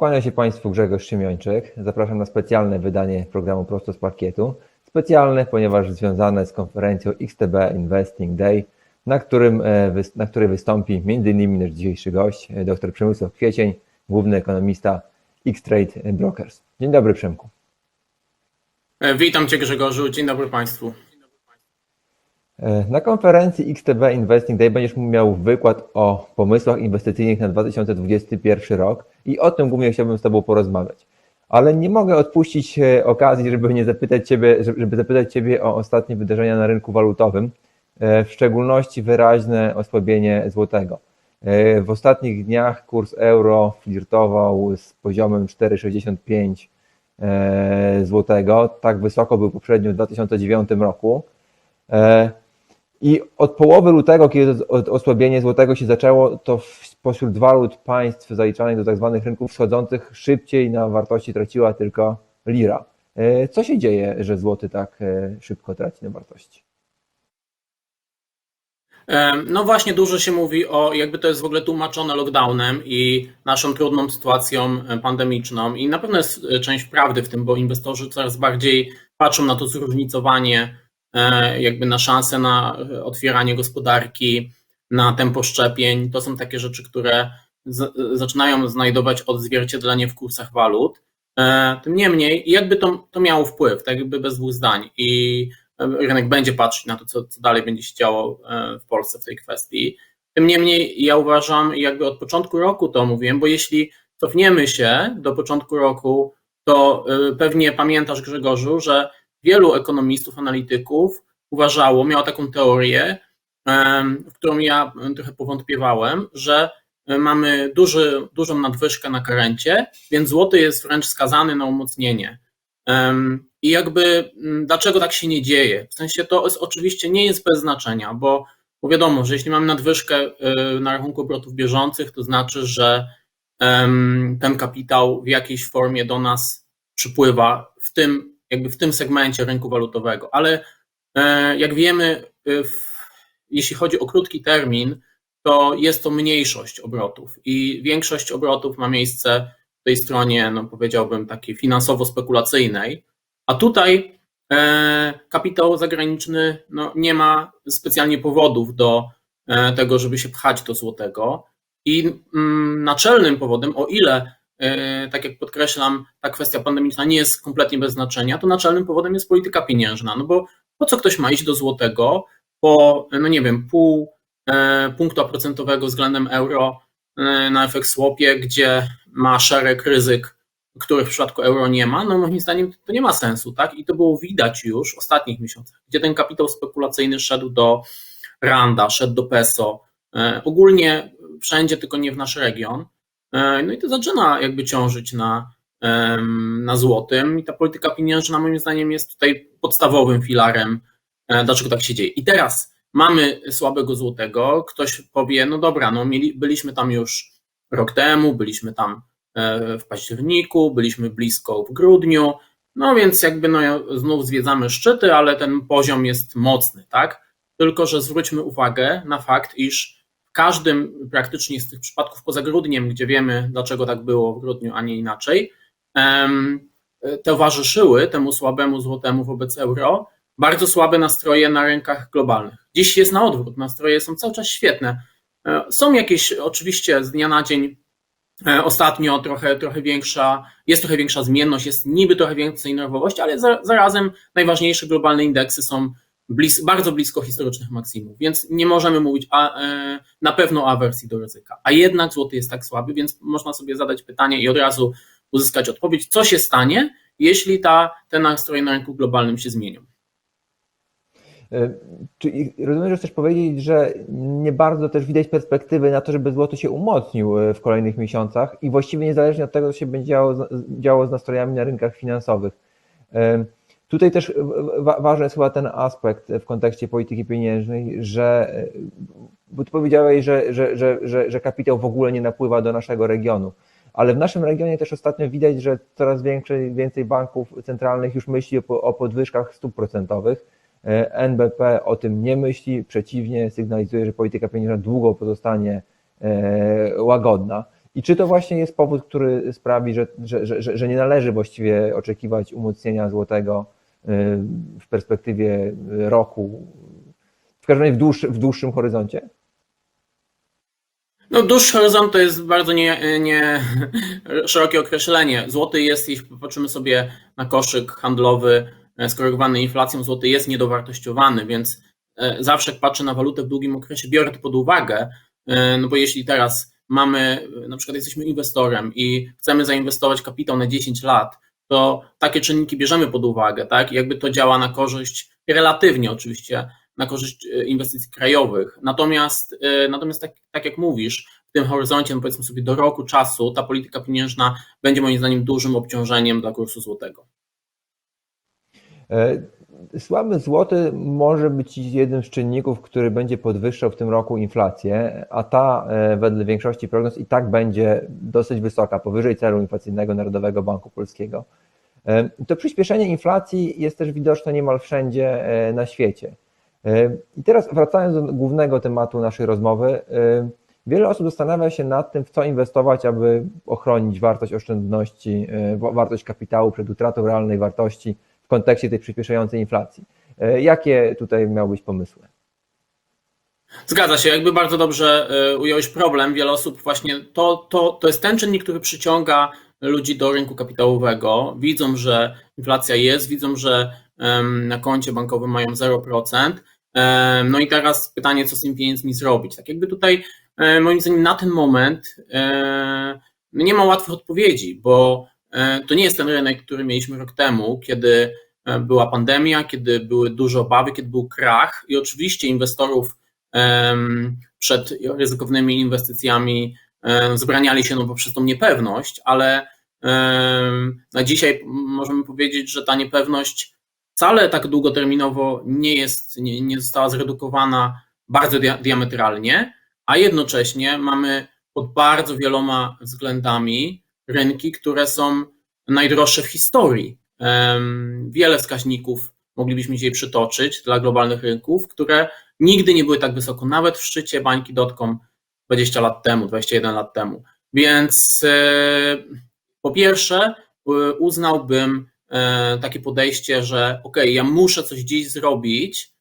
Kłania się Państwu Grzegorz Szymiączek. Zapraszam na specjalne wydanie programu Prosto z Parkietu. Specjalne, ponieważ związane z konferencją XTB Investing Day, na, którym, e, na której wystąpi m.in. nasz dzisiejszy gość, e, dr Przemysław Kwiecień, główny ekonomista X-Trade Brokers. Dzień dobry Przemku. E, Witam Cię Grzegorzu, dzień dobry Państwu. Na konferencji XTB Investing Day będziesz miał wykład o pomysłach inwestycyjnych na 2021 rok i o tym głównie chciałbym z Tobą porozmawiać. Ale nie mogę odpuścić okazji, żeby nie zapytać Ciebie, żeby zapytać Ciebie o ostatnie wydarzenia na rynku walutowym, w szczególności wyraźne osłabienie złotego. W ostatnich dniach kurs euro flirtował z poziomem 4,65 złotego. Tak wysoko był poprzednio w 2009 roku. I od połowy lutego, kiedy osłabienie złotego się zaczęło, to spośród walut państw zaliczanych do tak zwanych rynków wschodzących szybciej na wartości traciła tylko lira. Co się dzieje, że złoty tak szybko traci na wartości? No właśnie, dużo się mówi o, jakby to jest w ogóle tłumaczone lockdownem i naszą trudną sytuacją pandemiczną. I na pewno jest część prawdy w tym, bo inwestorzy coraz bardziej patrzą na to zróżnicowanie jakby na szansę na otwieranie gospodarki, na tempo szczepień. To są takie rzeczy, które z, zaczynają znajdować odzwierciedlenie w kursach walut. Tym niemniej, jakby to, to miało wpływ, tak jakby bez dwóch zdań. I rynek będzie patrzeć na to, co, co dalej będzie się działo w Polsce w tej kwestii. Tym niemniej, ja uważam, jakby od początku roku to mówiłem, bo jeśli cofniemy się do początku roku, to pewnie pamiętasz, Grzegorzu, że wielu ekonomistów, analityków uważało, miało taką teorię, w którą ja trochę powątpiewałem, że mamy duży, dużą nadwyżkę na karencie, więc złoty jest wręcz skazany na umocnienie. I jakby dlaczego tak się nie dzieje? W sensie to jest oczywiście nie jest bez znaczenia, bo, bo wiadomo, że jeśli mamy nadwyżkę na rachunku obrotów bieżących, to znaczy, że ten kapitał w jakiejś formie do nas przypływa w tym jakby w tym segmencie rynku walutowego, ale jak wiemy, jeśli chodzi o krótki termin, to jest to mniejszość obrotów. I większość obrotów ma miejsce w tej stronie, no powiedziałbym, takiej finansowo-spekulacyjnej, a tutaj kapitał zagraniczny no, nie ma specjalnie powodów do tego, żeby się pchać do złotego. I naczelnym powodem, o ile tak jak podkreślam, ta kwestia pandemiczna nie jest kompletnie bez znaczenia, to naczelnym powodem jest polityka pieniężna. No bo po co ktoś ma iść do złotego po, no nie wiem, pół punktu procentowego względem euro na efekt swopie, gdzie ma szereg ryzyk, których w przypadku euro nie ma, no moim zdaniem to nie ma sensu, tak? I to było widać już w ostatnich miesiącach, gdzie ten kapitał spekulacyjny szedł do randa, szedł do peso, ogólnie wszędzie, tylko nie w nasz region. No i to zaczyna jakby ciążyć na, na złotym i ta polityka pieniężna moim zdaniem jest tutaj podstawowym filarem, dlaczego tak się dzieje. I teraz mamy słabego złotego, ktoś powie, no dobra, no mieli, byliśmy tam już rok temu, byliśmy tam w październiku, byliśmy blisko w grudniu, no więc jakby no znów zwiedzamy szczyty, ale ten poziom jest mocny, tak? Tylko, że zwróćmy uwagę na fakt, iż w każdym praktycznie z tych przypadków poza grudniem, gdzie wiemy, dlaczego tak było w grudniu, a nie inaczej, towarzyszyły temu słabemu złotemu wobec euro bardzo słabe nastroje na rynkach globalnych. Dziś jest na odwrót, nastroje są cały czas świetne. Są jakieś oczywiście z dnia na dzień ostatnio trochę, trochę większa, jest trochę większa zmienność, jest niby trochę więcej nerwowości, ale zarazem najważniejsze globalne indeksy są blis, bardzo blisko historycznych maksimów, więc nie możemy mówić a, na pewno awersji do ryzyka. A jednak złoty jest tak słaby, więc można sobie zadać pytanie i od razu uzyskać odpowiedź, co się stanie, jeśli ta, te nastroje na rynku globalnym się zmienią. Czyli rozumiem, że chcesz powiedzieć, że nie bardzo też widać perspektywy na to, żeby złoto się umocnił w kolejnych miesiącach i właściwie niezależnie od tego, co się będzie działo, działo z nastrojami na rynkach finansowych. Tutaj też ważny jest chyba ten aspekt w kontekście polityki pieniężnej, że bo ty powiedziałeś, że, że, że, że, że kapitał w ogóle nie napływa do naszego regionu, ale w naszym regionie też ostatnio widać, że coraz więcej, banków centralnych już myśli o, o podwyżkach stóp procentowych. NBP o tym nie myśli, przeciwnie, sygnalizuje, że polityka pieniężna długo pozostanie łagodna. I czy to właśnie jest powód, który sprawi, że, że, że, że nie należy właściwie oczekiwać umocnienia złotego w perspektywie roku, w każdym razie w, dłuższy, w dłuższym horyzoncie? No, dłuższy horyzont to jest bardzo nie, nie szerokie określenie. Złoty jest, jeśli popatrzymy sobie na koszyk handlowy skorygowany inflacją, złoty jest niedowartościowany, więc e, zawsze jak patrzę na walutę w długim okresie, biorę to pod uwagę, e, no bo jeśli teraz mamy, na przykład jesteśmy inwestorem i chcemy zainwestować kapitał na 10 lat, to takie czynniki bierzemy pod uwagę, tak? Jakby to działa na korzyść, relatywnie oczywiście, na korzyść e, inwestycji krajowych. Natomiast, natomiast tak, tak jak mówisz, w tym horyzoncie, no powiedzmy sobie do roku czasu, ta polityka pieniężna będzie moim zdaniem dużym obciążeniem dla kursu złotego. E, słaby złoty może być jednym z czynników, który będzie podwyższał w tym roku inflację, a ta e, wedle większości prognoz i tak będzie dosyć wysoka, powyżej celu inflacyjnego Narodowego Banku Polskiego. E, to przyspieszenie inflacji jest też widoczne niemal wszędzie na świecie. I teraz wracając do głównego tematu naszej rozmowy, wiele osób zastanawia się nad tym, w co inwestować, aby ochronić wartość oszczędności, wartość kapitału przed utratą realnej wartości kontekście tej przyspieszającej inflacji. E, jakie tutaj miały być pomysły? Zgadza się, jakby bardzo dobrze e, ująłeś problem. Wiele osób właśnie to, to, to jest ten czynnik, który przyciąga ludzi do rynku kapitałowego. Widzą, że inflacja jest, widzą, że na koncie bankowym mają 0%. No i teraz pytanie, co z tymi pieniędzmi zrobić. Tak jakby tutaj e, moim zdaniem na ten moment nie ma łatwych odpowiedzi, bo to nie jest ten rynek, który mieliśmy rok temu, kiedy e, była pandemia, kiedy były duże obawy, kiedy był krach i oczywiście inwestorów przed ryzykownymi inwestycjami zbraniali się no poprzez tą niepewność, ale na dzisiaj możemy powiedzieć, że ta niepewność wcale tak długoterminowo nie jest, nie, nie została zredukowana bardzo diametralnie, a jednocześnie mamy pod bardzo wieloma względami rynki, które są najdroższe w historii. Wiele wskaźników moglibyśmy dzisiaj przytoczyć dla globalnych rynków, które nigdy nie były tak wysoko, nawet w szczycie bańki dotcom 20 lat temu, 21 lat temu. Więc e, po pierwsze e, uznałbym e, takie podejście, że ok, ja muszę coś dziś zrobić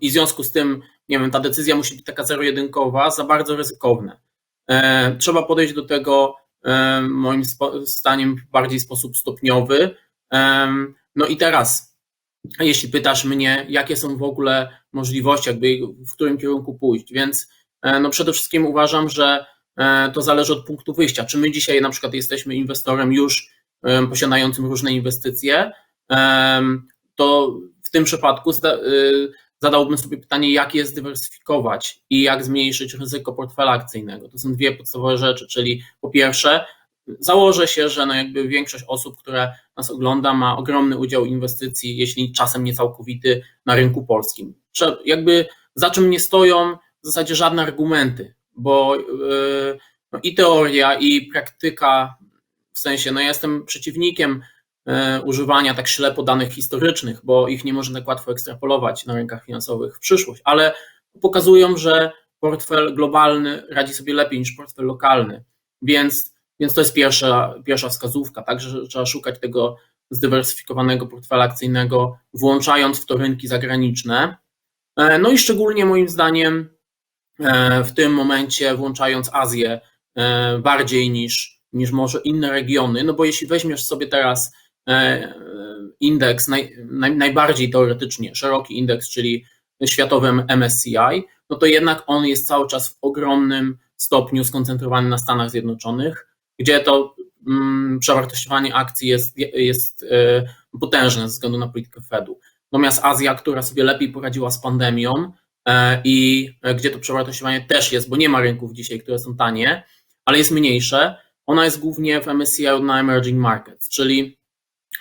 i w związku z tym, nie wiem, ta decyzja musi być taka zero-jedynkowa, za bardzo ryzykowne. Trzeba podejść do tego moim zdaniem bardziej sposób stopniowy. No i teraz, jeśli pytasz mnie, jakie są w ogóle możliwości, jakby w którym kierunku pójść, więc e, no przede wszystkim uważam, że e, to zależy od punktu wyjścia. Czy my dzisiaj na przykład jesteśmy inwestorem już posiadającym różne inwestycje, to w tym przypadku zadałbym sobie pytanie, jak je zdywersyfikować i jak zmniejszyć ryzyko portfela akcyjnego. To są dwie podstawowe rzeczy, czyli po pierwsze, założę się, że no jakby większość osób, które nas ogląda, ma ogromny udział inwestycji, jeśli czasem nie całkowity, na rynku polskim. Jakby za czym nie stoją w zasadzie żadne argumenty, bo yy, no i teoria, i praktyka, w sensie, no ja jestem przeciwnikiem używania tak ślepo danych historycznych, bo ich nie można tak łatwo ekstrapolować na rynkach finansowych w przyszłość, ale pokazują, że portfel globalny radzi sobie lepiej niż portfel lokalny, więc, więc to jest pierwsza, pierwsza wskazówka, tak, że trzeba szukać tego zdywersyfikowanego portfela akcyjnego, włączając w to rynki zagraniczne. E, no i szczególnie moim zdaniem e, w tym momencie włączając Azję bardziej niż, niż może inne regiony, no bo jeśli weźmiesz sobie teraz E, indeks naj, naj, najbardziej teoretycznie szeroki indeks, czyli światowym MSCI, no to jednak on jest cały czas w ogromnym stopniu skoncentrowany na Stanach Zjednoczonych, gdzie to mm, przewartościowanie akcji jest, jest e, potężne ze względu na politykę Fedu. Natomiast Azja, która sobie lepiej poradziła z pandemią e, i gdzie to przewartościowanie też jest, bo nie ma rynków dzisiaj, które są tanie, ale jest mniejsze, ona jest głównie w MSCI na emerging markets, czyli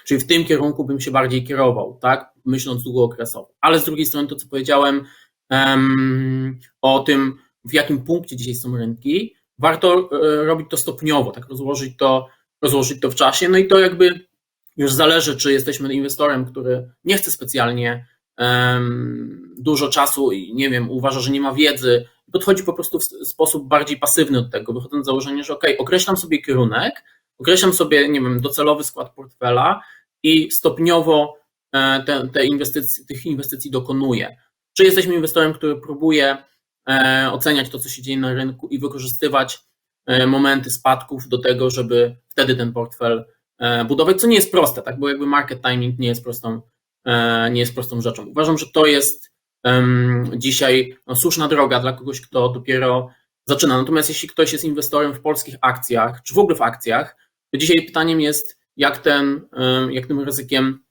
Czyli w tym kierunku bym się bardziej kierował, tak? Myśląc długookresowo. Ale z drugiej strony to, co powiedziałem um, o tym, w jakim punkcie dzisiaj są rynki, warto e, robić to stopniowo, tak? Rozłożyć to, rozłożyć to w czasie. No i to jakby już zależy, czy jesteśmy inwestorem, który nie chce specjalnie um, dużo czasu i nie wiem, uważa, że nie ma wiedzy, podchodzi po prostu w sposób bardziej pasywny do tego, wychodząc z założenia, że ok, określam sobie kierunek, określam sobie, nie wiem, docelowy skład portfela i stopniowo e, te, te inwestycje, tych inwestycji dokonuję. Czy jesteśmy inwestorem, który próbuje e, oceniać to, co się dzieje na rynku i wykorzystywać e, momenty spadków do tego, żeby wtedy ten portfel budować, co nie jest proste, tak? Bo jakby market timing nie jest prostą, nie jest prostą rzeczą. Uważam, że to jest dzisiaj no, słuszna droga dla kogoś, kto dopiero zaczyna. Natomiast jeśli ktoś jest inwestorem w polskich akcjach, czy w ogóle w akcjach, dzisiaj pytaniem jest, jak, ten, jak tym ryzykiem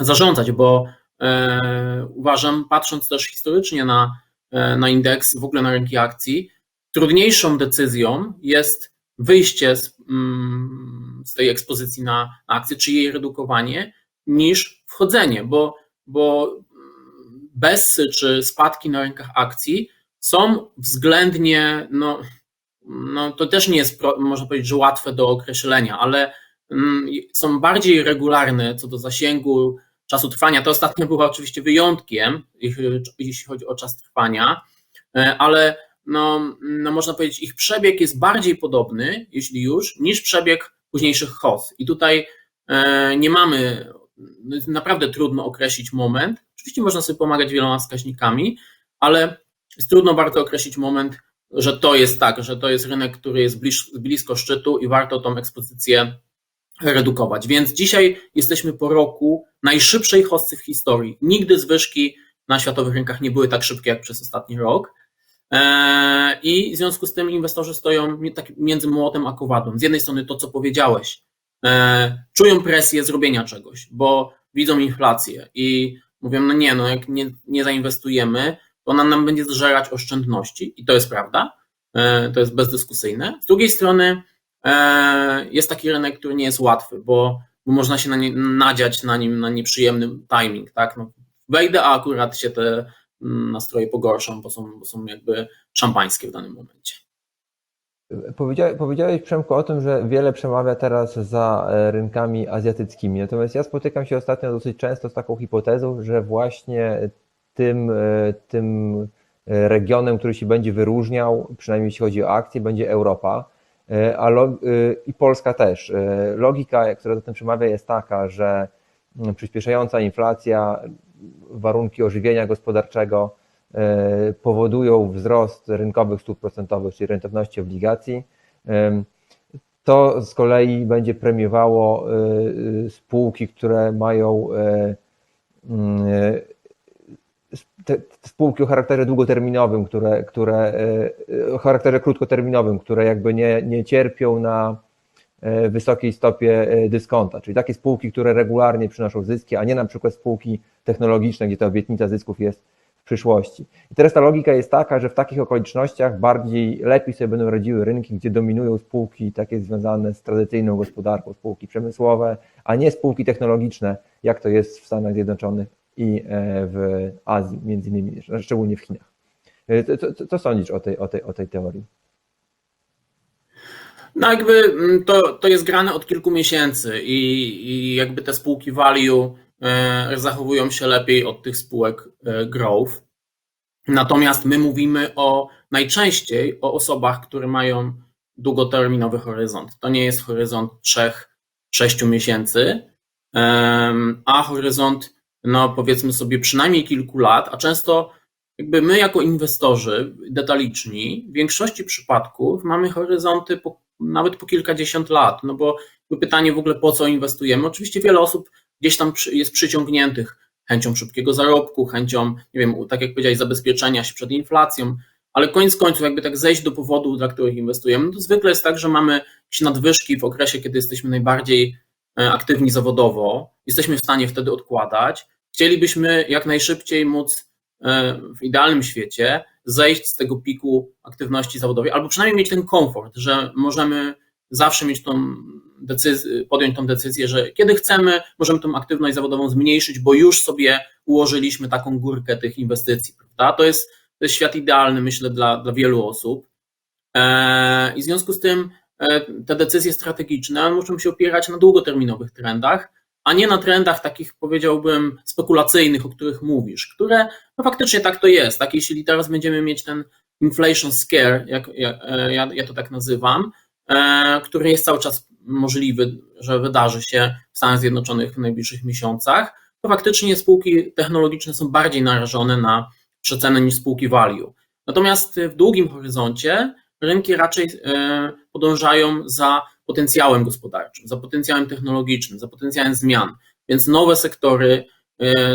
zarządzać, bo e, uważam, patrząc też historycznie na, e, na indeks, w ogóle na rynki akcji, trudniejszą decyzją jest wyjście z, mm, z tej ekspozycji na, akcje, czy jej redukowanie, niż wchodzenie, bo, bo bessy czy spadki na rynkach akcji są względnie, no, no to też nie jest, można powiedzieć, że łatwe do określenia, ale mm, są bardziej regularne co do zasięgu, czasu trwania. To ostatnio było oczywiście wyjątkiem, jeśli chodzi o czas trwania, e, ale no, no można powiedzieć, ich przebieg jest bardziej podobny, jeśli już, niż przebieg późniejszych HOS. I tutaj e, nie mamy, no naprawdę trudno określić moment. Oczywiście można sobie pomagać wieloma wskaźnikami, ale jest trudno bardzo określić moment, że to jest tak, że to jest rynek, który jest blisko szczytu i warto tą ekspozycję redukować. Więc dzisiaj jesteśmy po roku najszybszej hossy w historii. Nigdy zwyżki na światowych rynkach nie były tak szybkie jak przez ostatni rok. Eee, I w związku z tym inwestorzy stoją tak między młotem a kowadłem. Z jednej strony to, co powiedziałeś, eee, czują presję zrobienia czegoś, bo widzą inflację i mówią, no nie, no jak nie, nie zainwestujemy, ona nam będzie zżerać oszczędności i to jest prawda, eee, to jest bezdyskusyjne. Z drugiej strony E, jest taki rynek, który nie jest łatwy, bo, bo można się na nie, nadziać na nim na nieprzyjemny timing, tak? No, wejdę, a akurat się te mm, nastroje pogorszą, bo są, bo są jakby szampańskie w danym momencie. Powiedziałeś, powiedziałeś, Przemku, o tym, że wiele przemawia teraz za e, rynkami azjatyckimi. Natomiast ja spotykam się ostatnio dosyć często z taką hipotezą, że właśnie tym, e, tym regionem, który się będzie wyróżniał, przynajmniej jeśli chodzi o akcje, będzie Europa. E, a e, i Polska też. E, logika, która za tym przemawia, jest taka, że mm, przyspieszająca inflacja, warunki ożywienia gospodarczego powodują wzrost rynkowych stóp procentowych, czyli rentowności obligacji. To z kolei będzie premiowało spółki, które mają mm, te, spółki o charakterze długoterminowym, które, które e, o charakterze krótkoterminowym, które jakby nie, nie cierpią na e, wysokiej stopie e, dyskonta, czyli takie spółki, które regularnie przynoszą zyski, a nie na przykład spółki technologiczne, gdzie ta obietnica zysków jest w przyszłości. I teraz ta logika jest taka, że w takich okolicznościach bardziej lepiej sobie będą radziły rynki, gdzie dominują spółki takie związane z tradycyjną gospodarką, spółki przemysłowe, a nie spółki technologiczne, jak to jest w Stanach Zjednoczonych i e, w Azji, między innymi, szczególnie w Chinach. E, co, co, sądzisz o tej, o, tej, o tej teorii? No jakby mm, to, to jest grane od kilku miesięcy i, i jakby te spółki value e, zachowują się lepiej od tych spółek growth. Natomiast my mówimy o najczęściej o osobach, które mają długoterminowy horyzont. To nie jest horyzont 3-6 miesięcy, a horyzont no powiedzmy sobie przynajmniej kilku lat, a często jakby my jako inwestorzy detaliczni w większości przypadków mamy horyzonty po, nawet po kilkadziesiąt lat, no bo pytanie w ogóle po co inwestujemy. Oczywiście wiele osób gdzieś tam jest przyciągniętych chęcią szybkiego zarobku, chęcią, nie wiem, tak jak powiedziałeś, zabezpieczenia się przed inflacją, ale koniec końców, jakby tak zejść do powodów, dla których inwestujemy, no to zwykle jest tak, że mamy jakieś nadwyżki w okresie, kiedy jesteśmy najbardziej aktywni zawodowo, jesteśmy w stanie wtedy odkładać. Chcielibyśmy jak najszybciej móc e, w idealnym świecie zejść z tego piku aktywności zawodowej, albo przynajmniej mieć ten komfort, że możemy zawsze mieć tą decyzję, podjąć tą decyzję, że kiedy chcemy, możemy tą aktywność zawodową zmniejszyć, bo już sobie ułożyliśmy taką górkę tych inwestycji. Prawda? To, jest, to jest świat idealny, myślę, dla, dla wielu osób. E, I w związku z tym E, te decyzje strategiczne muszą się opierać na długoterminowych trendach, a nie na trendach takich, powiedziałbym, spekulacyjnych, o których mówisz, które no faktycznie tak to jest. Tak, jeśli teraz będziemy mieć ten inflation scare, jak, jak ja, ja to tak nazywam, który jest cały czas możliwy, że wydarzy się w Stanach Zjednoczonych w najbliższych miesiącach, to faktycznie spółki technologiczne są bardziej narażone na przecenę niż spółki value. Natomiast w długim horyzoncie rynki raczej podążają za potencjałem gospodarczym, za potencjałem technologicznym, za potencjałem zmian. Więc nowe sektory,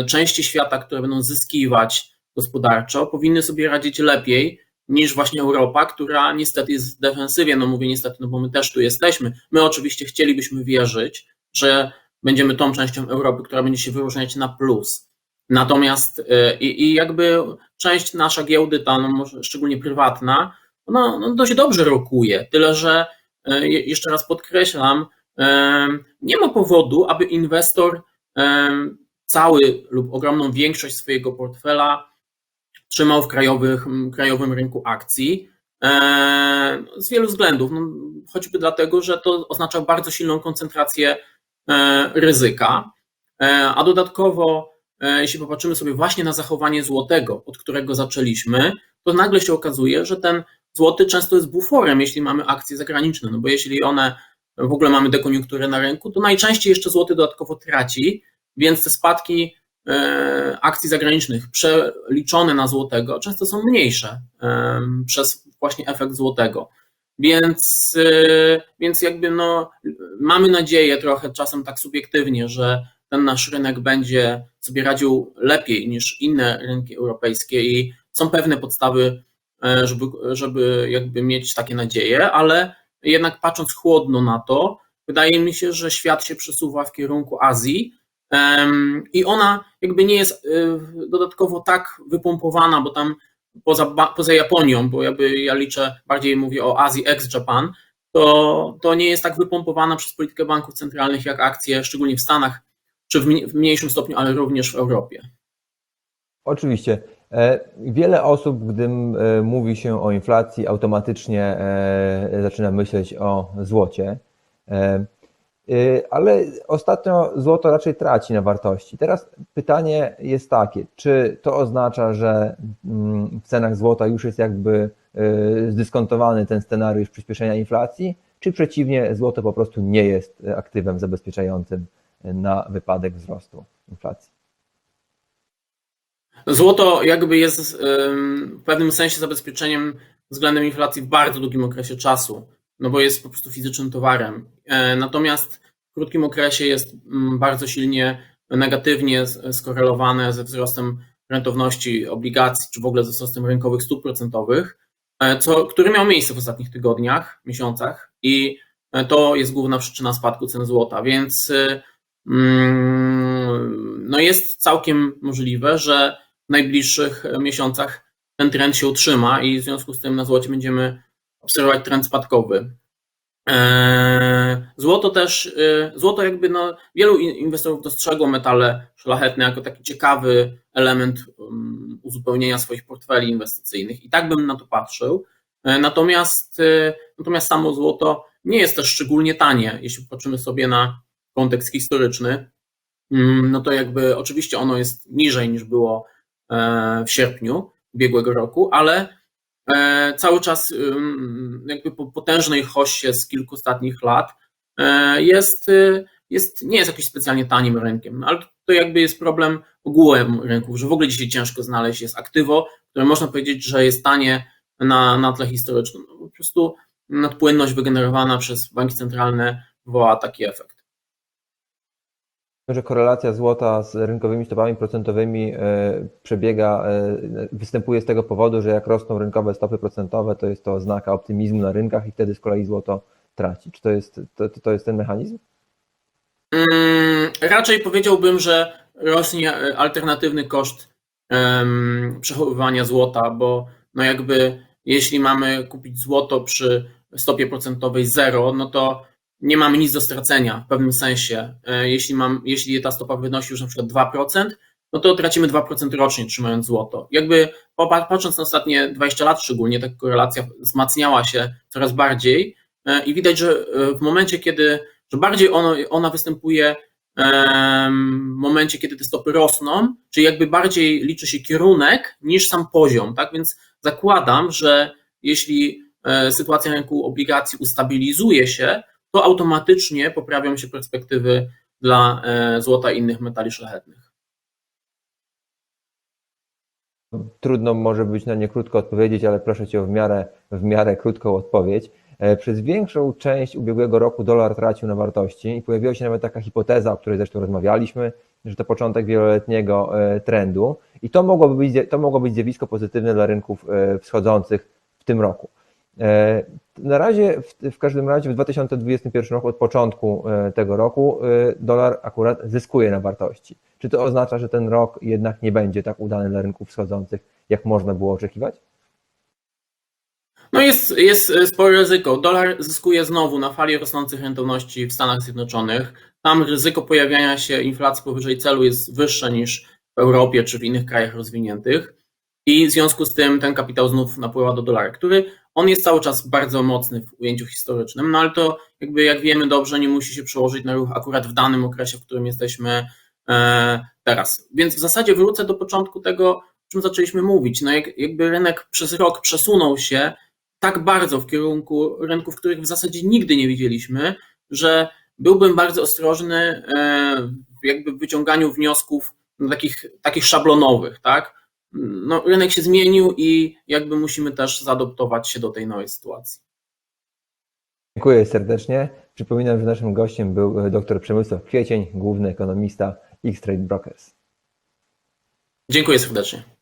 części świata, które będą zyskiwać gospodarczo, powinny sobie radzić lepiej niż właśnie Europa, która niestety jest w defensywie. No mówię niestety, no bo my też tu jesteśmy. My oczywiście chcielibyśmy wierzyć, że będziemy tą częścią Europy, która będzie się wyróżniać na plus. Natomiast i, i jakby część nasza giełdy, ta no szczególnie prywatna, no, no dość dobrze rokuje, tyle że jeszcze raz podkreślam, nie ma powodu, aby inwestor cały lub ogromną większość swojego portfela trzymał w krajowych, krajowym rynku akcji. Z wielu względów, no, choćby dlatego, że to oznacza bardzo silną koncentrację ryzyka, a dodatkowo, jeśli popatrzymy sobie właśnie na zachowanie złotego, od którego zaczęliśmy, to nagle się okazuje, że ten złoty często jest buforem, jeśli mamy akcje zagraniczne, no bo jeśli one w ogóle mamy dekoniunkturę na rynku, to najczęściej jeszcze złoty dodatkowo traci, więc te spadki akcji zagranicznych przeliczone na złotego często są mniejsze przez właśnie efekt złotego. Więc, więc jakby no, mamy nadzieję trochę czasem tak subiektywnie, że ten nasz rynek będzie sobie radził lepiej niż inne rynki europejskie i są pewne podstawy, żeby, żeby jakby mieć takie nadzieje, ale jednak patrząc chłodno na to, wydaje mi się, że świat się przesuwa w kierunku Azji, i ona jakby nie jest y, dodatkowo tak wypompowana, bo tam poza, poza Japonią, bo jakby ja liczę, bardziej mówię o Azji ex-Japan, to, to nie jest tak wypompowana przez politykę banków centralnych jak akcje, szczególnie w Stanach, czy w mniejszym stopniu, ale również w Europie. Oczywiście. E, wiele osób, gdy e, mówi się o inflacji, automatycznie e, zaczyna myśleć o złocie. Y, ale ostatnio złoto raczej traci na wartości. Teraz pytanie jest takie, czy to oznacza, że mm, w cenach złota już jest jakby zdyskontowany ten scenariusz przyspieszenia inflacji, czy przeciwnie, złoto po prostu nie jest aktywem zabezpieczającym na wypadek wzrostu inflacji? Złoto jakby jest w pewnym sensie zabezpieczeniem względem inflacji w bardzo długim okresie czasu no bo jest po prostu fizycznym towarem. E, natomiast w krótkim okresie jest mm, bardzo silnie negatywnie skorelowane ze wzrostem rentowności obligacji, czy w ogóle ze wzrostem rynkowych stóp procentowych, e, co, który miał miejsce w ostatnich tygodniach, miesiącach i e, to jest główna przyczyna spadku cen złota, więc mm, no jest całkiem możliwe, że najbliższych miesiącach ten trend się utrzyma i w związku z tym na złocie będziemy obserwować trend spadkowy. Eee, złoto też, e, złoto jakby no, wielu inwestorów dostrzegło metale szlachetne jako taki ciekawy element um, uzupełnienia swoich portfeli inwestycyjnych i tak bym na to patrzył. E, natomiast, e, natomiast samo złoto nie jest też szczególnie tanie, jeśli popatrzymy sobie na kontekst historyczny, mm, no to jakby oczywiście ono jest niżej niż było w sierpniu ubiegłego roku, ale E, cały czas jakby po potężnej hoście z kilku ostatnich lat e, jest, e, jest, nie jest jakoś specjalnie tanim rynkiem, ale to jakby jest problem ogółem rynków, że w ogóle dzisiaj ciężko znaleźć jest aktywo, które można powiedzieć, że jest tanie na, na tle historycznym. No, po prostu nadpłynność wygenerowana przez banki centralne wywoła taki efekt że korelacja złota z rynkowymi stopami procentowymi e, przebiega, e, występuje z tego powodu, że jak rosną rynkowe stopy procentowe, to jest to oznaka optymizmu na rynkach i wtedy z kolei złoto traci. Czy to jest, to, to jest ten mechanizm? Hmm, raczej powiedziałbym, że rośnie alternatywny koszt um, przechowywania złota, bo no jakby jeśli mamy kupić złoto przy stopie procentowej zero, no to nie mamy nic do stracenia w pewnym sensie. E, jeśli, mam, jeśli ta stopa wynosi już na przykład 2%, no to tracimy 2% rocznie trzymając złoto. Jakby patrząc na ostatnie 20 lat szczególnie, ta korelacja wzmacniała się coraz bardziej e, i widać, że e, w momencie, kiedy że bardziej ono, ona występuje em, momencie, kiedy te stopy rosną, czyli jakby bardziej liczy się kierunek niż sam poziom, tak? Więc zakładam, że jeśli sytuacja rynku obligacji ustabilizuje się, to automatycznie poprawią się perspektywy dla e, złota i innych metali szlachetnych. Trudno może być na nie krótko odpowiedzieć, ale proszę Cię o w miarę, w miarę krótką odpowiedź. E, Przez większą część ubiegłego roku dolar tracił na wartości i pojawiła się nawet taka hipoteza, o której zresztą rozmawialiśmy, że to początek wieloletniego e, trendu i to mogłoby być, to mogło być zjawisko pozytywne dla rynków wschodzących w tym roku. E, Na razie, w, w każdym razie w 2021 roku, od początku e, tego roku, e, dolar akurat zyskuje na wartości. Czy to oznacza, że ten rok jednak nie będzie tak udany dla rynków wschodzących, jak można było oczekiwać? No jest, jest spore ryzyko. Dolar zyskuje znowu na fali rosnących rentowności w Stanach Zjednoczonych. Tam ryzyko pojawiania się inflacji powyżej celu jest wyższe niż w Europie czy w innych krajach rozwiniętych. I w związku z tym ten kapitał znów napływa do dolara, który on jest cały czas bardzo mocny w ujęciu historycznym, no ale to jakby jak wiemy dobrze nie musi się przełożyć na ruch akurat w danym okresie, w którym jesteśmy e, teraz. Więc w zasadzie wrócę do początku tego, o czym zaczęliśmy mówić. No jak, jakby rynek przez rok przesunął się tak bardzo w kierunku rynków, których w zasadzie nigdy nie widzieliśmy, że byłbym bardzo ostrożny e, w jakby wyciąganiu wniosków takich, takich szablonowych, tak? No, rynek się zmienił i jakby musimy też zaadoptować się do tej nowej sytuacji. Dziękuję serdecznie. Przypominam, że naszym gościem był dr Przemysław Kwiecień, główny ekonomista X-Trade Brokers. Dziękuję serdecznie.